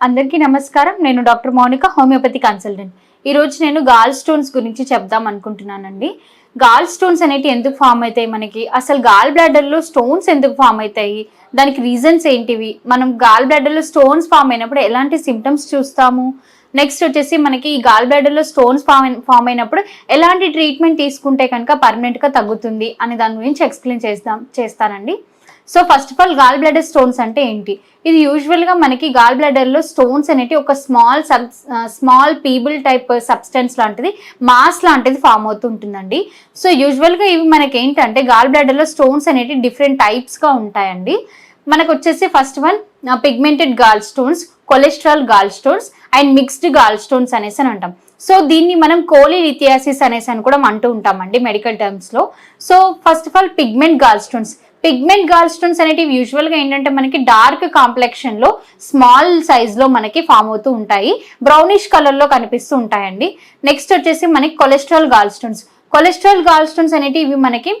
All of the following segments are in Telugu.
అందరికీ నమస్కారం. నేను డాక్టర్ మౌనిక హోమియోపతి కన్సల్టెంట్. ఈరోజు నేను గాల్ స్టోన్స్ గురించి చెప్దాం అనుకుంటున్నానండి. గాల్ స్టోన్స్ అనేవి ఎందుకు ఫామ్ అవుతాయి మనకి? అసలు గాల్ బ్లాడర్లో స్టోన్స్ ఎందుకు ఫామ్ అవుతాయి? దానికి రీజన్స్ ఏంటివి? మనం గాల్ బ్లాడర్లో స్టోన్స్ ఫామ్ అయినప్పుడు ఎలాంటి సిమ్టమ్స్ చూస్తాము? నెక్స్ట్ వచ్చేసి మనకి ఈ గాల్ బ్లాడర్లో స్టోన్స్ ఫామ్ ఫామ్ అయినప్పుడు ఎలాంటి ట్రీట్మెంట్ తీసుకుంటే కనుక పర్మనెంట్గా తగ్గుతుంది? అని దాని గురించి ఎక్స్ప్లెయిన్ చేస్తాం చేస్తానండి. So first of all gall bladder stones అంటే ఏంటి? ఇది యూజువల్గా మనకి గాల్ బ్లాడర్లో స్టోన్స్ అనేటి ఒక small sub small pebble type substance లాంటిది మాస్ లాంటిది ఫామ్ అవుతుంటుందండి. సో యూజువల్గా ఇవి మనకి ఏంటంటే గాల్ బ్లడర్లో స్టోన్స్ అనేవి డిఫరెంట్ టైప్స్గా ఉంటాయండి. మనకు వచ్చేసి first one pigmented gall stones cholesterol gall stones and mixed gall stones అనేసి అని అంటాం. సో దీన్ని మనం కోలిలిథియాసిస్ అనేసి అని కూడా అంటూ ఉంటామండి medical టర్మ్స్లో so first of all pigment gall stones pigment gall stones అనేటివి యూజువల్గా ఏంటంటే మనకి డార్క్ కాంప్లెక్షన్లో స్మాల్ సైజ్లో మనకి ఫామ్ అవుతూ ఉంటాయి. బ్రౌనిష్ కలర్లో కనిపిస్తూ ఉంటాయండి. నెక్స్ట్ వచ్చేసి మనకి cholesterol gall stones cholesterol gall stones అనేటివి ఇవి మనకి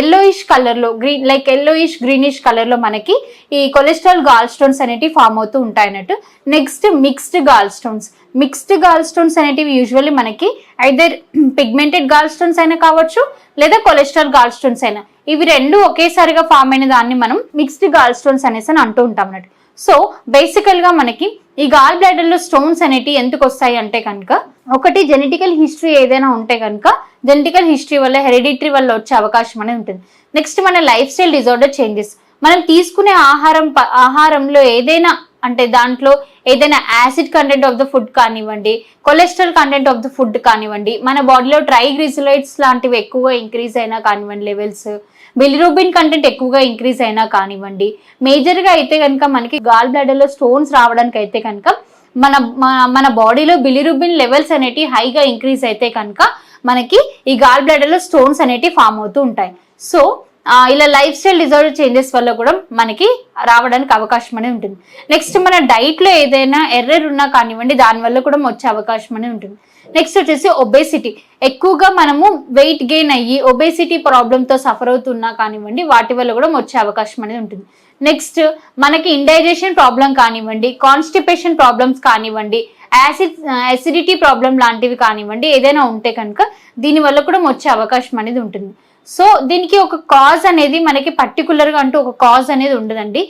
ఎల్లోయిష్ కలర్లో గ్రీన్ లైక్ ఎల్లోయిష్ గ్రీనిష్ కలర్లో మనకి ఈ కొలెస్ట్రాల్ గాల్ స్టోన్స్ అనేటివి ఫామ్ అవుతూ ఉంటాయి అన్నట్టు. Next mixed gall stones mixed gall stones అనేటివి యూజువల్లీ మనకి ఐదర్ పిగ్మెంటెడ్ గాల్ స్టోన్స్ అయినా కావచ్చు లేదా కొలెస్ట్రాల్ గాల్ స్టోన్స్ అయినా. ఇవి రెండు ఒకేసారిగా ఫామ్ అయిన దాన్ని మనం మిక్స్డ్ గాల్ స్టోన్స్ అనేసి అని అంటూ ఉంటాం అన్నట్టు. సో బేసికల్గా మనకి ఈ గాల్ బ్లాడర్లో స్టోన్స్ అనేటివి ఎందుకు వస్తాయి అంటే కనుక ఒకటి జెనెటికల్ హిస్టరీ ఏదైనా ఉంటే కనుక జెనెటికల్ హిస్టరీ వల్ల హెరిడిటరీ వల్ల వచ్చే అవకాశం అనేది ఉంటుంది. నెక్స్ట్ మన లైఫ్ స్టైల్ డిజార్డర్ చేంజెస్. మనం తీసుకునే ఆహారం ప- ఆహారంలో ఏదైనా అంటే దాంట్లో ఏదైనా acid content of the food కానివ్వండి cholesterol content of the food కానివ్వండి మన బాడీలో ట్రైగ్లిసరైడ్స్ లాంటివి ఎక్కువగా ఇంక్రీజ్ అయినా కానివ్వండి లెవెల్స్. బిలిరూబిన్ కంటెంట్ ఎక్కువగా ఇంక్రీజ్ అయినా కానివ్వండి మేజర్గా అయితే కనుక మనకి గాల్ బ్లాడర్లో స్టోన్స్ రావడానికి అయితే కనుక మన మన- మన బాడీలో బిలిరుబిన్ లెవెల్స్ అనేటివి హైగా ఇంక్రీజ్ అయితే కనుక మనకి ఈ గాల్ బ్లాడర్లో స్టోన్స్ అనేటివి ఫామ్ అవుతూ ఉంటాయి. సో ఇలా లైఫ్ స్టైల్ డిజార్డర్ చేంజెస్ వల్ల కూడా మనకి రావడానికి అవకాశం అనేది ఉంటుంది. నెక్స్ట్ మన డైట్లో ఏదైనా ఎర్రర్ ఉన్నా కానివ్వండి దానివల్ల కూడా వచ్చే అవకాశం అనేది ఉంటుంది. నెక్స్ట్ వచ్చేసి ఒబేసిటీ ఎక్కువగా మనము వెయిట్ గెయిన్ అయ్యి ఒబేసిటీ ప్రాబ్లంతో సఫర్ అవుతున్నా కానివ్వండి వాటి వల్ల కూడా వచ్చే అవకాశం అనేది ఉంటుంది. నెక్స్ట్ మనకి ఇండైజెషన్ ప్రాబ్లం కానివ్వండి కాన్స్టిపేషన్ ప్రాబ్లమ్స్ కానివ్వండి యాసిడ్ యాసిడిటీ ప్రాబ్లం లాంటివి కానివ్వండి ఏదైనా ఉంటే కనుక దీనివల్ల కూడా వచ్చే అవకాశం అనేది ఉంటుంది. సో దీనికి ఒక కాజ్ అనేది మనకి పర్టికులర్గా అంటూ ఒక కాజ్ అనేది ఉండదండి.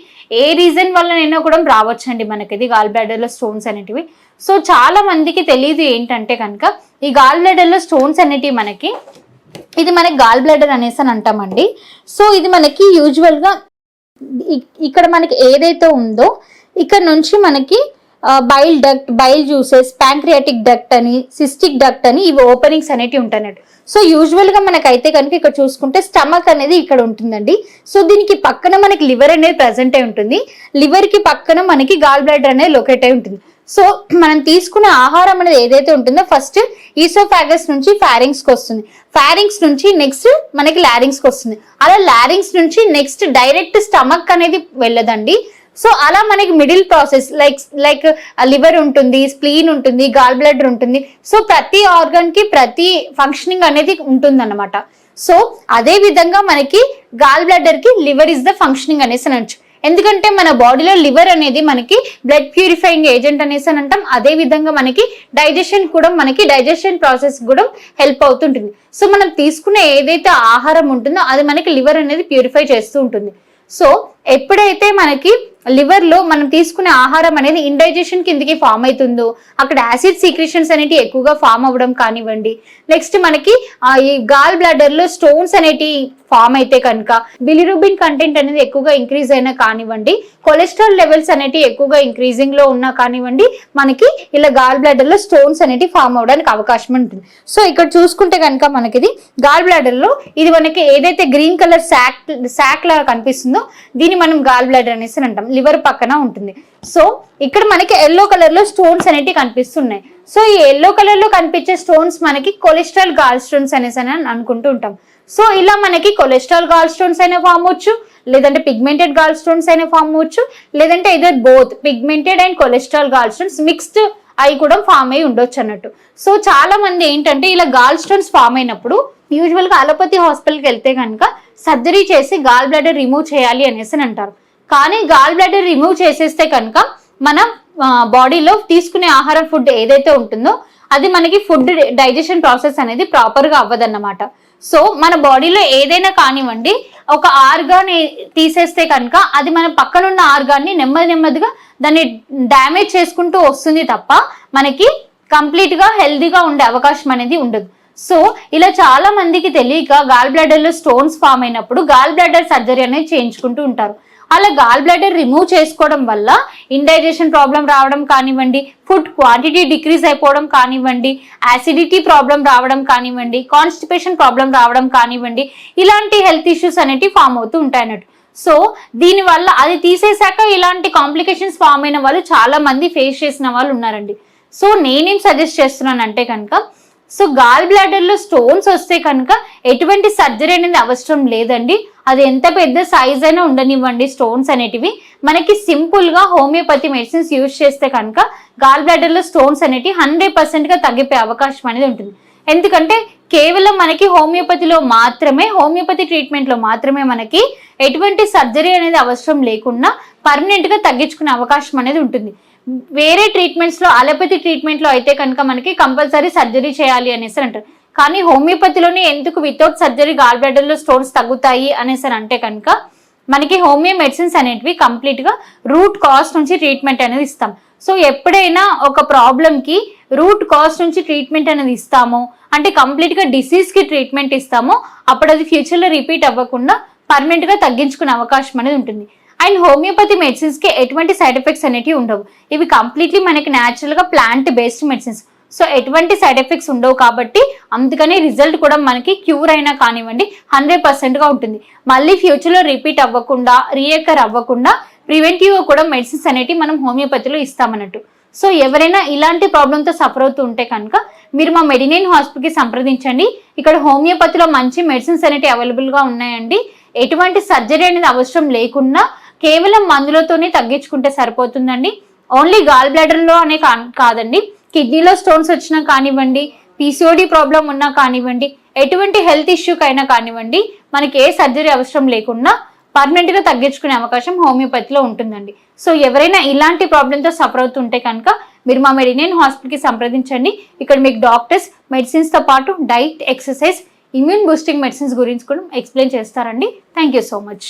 ఏ రీజన్ వల్లనైనా కూడా రావచ్చండి మనకి. ఇది గాల్ బ్లాడర్లో స్టోన్స్ అనేటివి. సో చాలా మందికి తెలియదు ఏంటంటే కనుక ఈ గాల్ బ్లాడర్లో స్టోన్స్ అనేటివి మనకి ఇది మనకి గాల్ బ్లాడర్ అనేసి అని అంటామండి. సో ఇది మనకి యూజువల్గా ఇక్కడ మనకి ఏదైతే ఉందో ఇక్కడ నుంచి మనకి bile duct bile juices pancreatic duct అని సిస్టిక్ డక్ట్ అని ఇవి ఓపెనింగ్స్ అనేటివి ఉంటాయి సో యూజువల్గా మనకైతే కనుక ఇక్కడ చూసుకుంటే స్టమక్ అనేది ఇక్కడ ఉంటుందండి. సో దీనికి పక్కన మనకి లివర్ అనేది ప్రజెంట్ అయి ఉంటుంది. లివర్కి పక్కన మనకి గాల్ బ్లాడర్ అనేది లొకేట్ అయి ఉంటుంది. సో మనం తీసుకునే ఆహారం అనేది ఏదైతే ఉంటుందో ఫస్ట్ ఈసోఫాగస్ నుంచి ఫ్యారింగ్స్కి వస్తుంది. ఫ్యారింగ్స్ నుంచి నెక్స్ట్ మనకి లారింగ్స్కి వస్తుంది. అలా లారింగ్స్ నుంచి నెక్స్ట్ డైరెక్ట్ స్టమక్ అనేది వెళ్ళదండి. సో అలా మనకి middle process like like liver ఉంటుంది స్ప్లీన్ ఉంటుంది గాల్ బ్లడర్ ఉంటుంది. సో ప్రతి ఆర్గన్కి ప్రతి ఫంక్షనింగ్ అనేది ఉంటుందన్నమాట. సో అదే విధంగా మనకి గాల్ బ్లడర్కి లివర్ ఇస్ ద ఫంక్షనింగ్ అనేసి అనొచ్చు. ఎందుకంటే మన బాడీలో లివర్ అనేది మనకి బ్లడ్ ప్యూరిఫైయింగ్ ఏజెంట్ అనేసి అని అంటాం. అదే విధంగా మనకి డైజెషన్ కూడా మనకి డైజెషన్ ప్రాసెస్ కూడా హెల్ప్ అవుతుంటుంది. సో మనం తీసుకునే ఏదైతే ఆహారం ఉంటుందో అది మనకి లివర్ అనేది ప్యూరిఫై చేస్తూ ఉంటుంది. సో ఎప్పుడైతే మనకి లివర్లో మనం తీసుకునే ఆహారం అనేది ఇండైజెషన్ కిందకి ఫామ్ అవుతుందో అక్కడ యాసిడ్ సీక్రెషన్స్ అనేటివి ఎక్కువగా ఫామ్ అవ్వడం కానివ్వండి. నెక్స్ట్ మనకి ఈ గాల్ బ్లాడర్లో స్టోన్స్ అనేటి ఫామ్ అయితే కనుక బిలిరూబిన్ కంటెంట్ అనేది ఎక్కువగా ఇంక్రీజ్ అయినా కానివ్వండి కొలెస్ట్రాల్ లెవెల్స్ అనేటివి ఎక్కువగా ఇంక్రీజింగ్లో ఉన్నా కానివ్వండి మనకి ఇలా గాల్ బ్లాడర్లో స్టోన్స్ అనేటివి ఫామ్ అవడానికి అవకాశం ఉంటుంది. సో ఇక్కడ చూసుకుంటే కనుక మనకి ఇది గాల్ బ్లాడర్లో ఇది మనకి ఏదైతే గ్రీన్ కలర్ శాక్ శాక్ లాగా కనిపిస్తుందో దీన్ని మనం గాల్ బ్లాడర్ అనేసి అంటాం. లివర్ పక్కన ఉంటుంది. సో ఇక్కడ మనకి ఎల్లో కలర్లో స్టోన్స్ అనేటివి కనిపిస్తున్నాయి. సో ఈ ఎల్లో కలర్లో కనిపించే స్టోన్స్ మనకి కొలెస్ట్రాల్ గాల్ స్టోన్స్ అనేసి అని అనుకుంటూ ఉంటాం. సో ఇలా మనకి కొలెస్ట్రాల్ గాల్ స్టోన్స్ అయినా ఫామ్ అవచ్చు లేదంటే పిగ్మెంటెడ్ గాల్ స్టోన్స్ అయినా ఫామ్ అవ్వచ్చు లేదంటే either both pigmented and cholesterol gall stones mixed అవి కూడా ఫామ్ అయి ఉండొచ్చు అన్నట్టు. సో చాలా మంది ఏంటంటే ఇలా గాల్ స్టోన్స్ ఫామ్ అయినప్పుడు యూజువల్గా అలోపతి హాస్పిటల్కి వెళ్తే కనుక సర్జరీ చేసి గాల్ బ్లాడర్ రిమూవ్ చేయాలి అనేసి అని అంటారు. కానీ గాల్ బ్లాడర్ రిమూవ్ చేసేస్తే కనుక మనం బాడీలో తీసుకునే ఆహారం ఫుడ్ ఏదైతే ఉంటుందో అది మనకి ఫుడ్ డైజెషన్ ప్రాసెస్ అనేది ప్రాపర్గా అవ్వదన్నమాట. సో మన బాడీలో ఏదైనా కానివ్వండి ఒక ఆర్గాన్ తీసేస్తే కనుక అది మన పక్కనున్న ఆర్గాన్ని నెమ్మది నెమ్మదిగా దాన్ని డ్యామేజ్ చేసుకుంటూ వస్తుంది తప్ప మనకి కంప్లీట్గా హెల్దీగా ఉండే అవకాశం అనేది ఉండదు. సో ఇలా చాలా మందికి తెలియక గాల్ బ్లాడర్లో స్టోన్స్ ఫామ్ అయినప్పుడు గాల్ బ్లాడర్ సర్జరీ అనేది చేయించుకుంటూ ఉంటారు. అలా గాల్ బ్లాడర్ రిమూవ్ చేసుకోవడం వల్ల ఇండైజెషన్ ప్రాబ్లం రావడం కానివ్వండి ఫుడ్ క్వాంటిటీ డిక్రీజ్ అయిపోవడం కానివ్వండి యాసిడిటీ ప్రాబ్లం రావడం కానివ్వండి కాన్స్టిపేషన్ ప్రాబ్లం రావడం కానివ్వండి ఇలాంటి హెల్త్ ఇష్యూస్ అనేవి ఫామ్ అవుతూ ఉంటాయి అన్నట్టు. సో దీనివల్ల అది తీసేశాక ఇలాంటి కాంప్లికేషన్స్ ఫామ్ అయిన వాళ్ళు చాలా మంది ఫేస్ చేసిన వాళ్ళు ఉన్నారండి. సో నేనేం సజెస్ట్ చేస్తున్నానంటే కనుక సో గాల్ బ్లాడర్లో స్టోన్స్ వస్తే కనుక ఎటువంటి సర్జరీ అనేది అవసరం లేదండి. అది ఎంత పెద్ద సైజ్ అయినా ఉండనివ్వండి స్టోన్స్ అనేటివి. మనకి సింపుల్గా హోమియోపతి మెడిసిన్స్ యూజ్ చేస్తే కనుక గాల్ బ్లాడర్లో స్టోన్స్ అనేటివి హండ్రెడ్ పర్సెంట్గా తగ్గిపోయే అవకాశం అనేది ఉంటుంది. ఎందుకంటే కేవలం మనకి హోమియోపతిలో మాత్రమే హోమియోపతి ట్రీట్మెంట్లో మాత్రమే మనకి ఎటువంటి సర్జరీ అనేది అవసరం లేకుండా పర్మనెంట్గా తగ్గించుకునే అవకాశం అనేది ఉంటుంది. వేరే ట్రీట్మెంట్స్లో అలోపతి ట్రీట్మెంట్లో అయితే కనుక మనకి కంపల్సరీ సర్జరీ చేయాలి అనేసి అంటారు. కానీ హోమియోపతిలోనే ఎందుకు వితౌట్ సర్జరీ గాల్ బ్లాడర్లో స్టోన్స్ తగ్గుతాయి అనేసి అంటే కనుక మనకి హోమియో మెడిసిన్స్ అనేటివి కంప్లీట్గా రూట్ కాస్ట్ నుంచి ట్రీట్మెంట్ అనేది ఇస్తాం. సో ఎప్పుడైనా ఒక ప్రాబ్లంకి రూట్ కాస్ట్ నుంచి ట్రీట్మెంట్ అనేది ఇస్తామో అంటే కంప్లీట్గా డిసీజ్కి ట్రీట్మెంట్ ఇస్తామో అప్పుడు అది ఫ్యూచర్లో రిపీట్ అవ్వకుండా పర్మనెంట్గా తగ్గించుకునే అవకాశం అనేది ఉంటుంది. అండ్ హోమియోపతి మెడిసిన్స్కి ఎటువంటి సైడ్ ఎఫెక్ట్స్ అనేవి ఉండవు. ఇవి కంప్లీట్లీ మనకి న్యాచురల్గా ప్లాంట్ బేస్డ్ మెడిసిన్స్ సో ఎటువంటి సైడ్ ఎఫెక్ట్స్ ఉండవు కాబట్టి అందుకని రిజల్ట్ కూడా మనకి క్యూర్ అయినా కానివ్వండి హండ్రెడ్ పర్సెంట్గా ఉంటుంది. మళ్ళీ ఫ్యూచర్లో రిపీట్ అవ్వకుండా రీఎకర్ అవ్వకుండా ప్రివెంటివ్గా కూడా మెడిసిన్స్ అనేటివి మనం హోమియోపతిలో ఇస్తామన్నట్టు. సో ఎవరైనా ఇలాంటి ప్రాబ్లంతో సఫర్ అవుతూ ఉంటే కనుక మీరు మా మెడినైన్ హాస్పిటల్కి సంప్రదించండి. ఇక్కడ హోమియోపతిలో మంచి మెడిసిన్స్ అనేవి అవైలబుల్గా ఉన్నాయండి. ఎటువంటి సర్జరీ అనేది అవసరం లేకుండా కేవలం మందులతోనే తగ్గించుకుంటే సరిపోతుందండి. ఓన్లీ గాల్ బ్లాడర్లో అనే కాదండి. కిడ్నీలో స్టోన్స్ వచ్చినా కానివ్వండి పీసీఓడి ప్రాబ్లం ఉన్నా కానివ్వండి ఎటువంటి హెల్త్ ఇష్యూకైనా కానివ్వండి మనకి ఏ సర్జరీ అవసరం లేకుండా పర్మనెంట్గా తగ్గించుకునే అవకాశం హోమియోపతిలో ఉంటుందండి. సో ఎవరైనా ఇలాంటి ప్రాబ్లంతో సఫర్ అవుతుంటే కనుక మీరు మా మెడినియన్ హాస్పిటల్కి సంప్రదించండి. ఇక్కడ మీకు డాక్టర్స్ మెడిసిన్స్తో పాటు diet exercise immune boosting medicines గురించి కూడా ఎక్స్ప్లెయిన్ చేస్తారండి. Thank you so much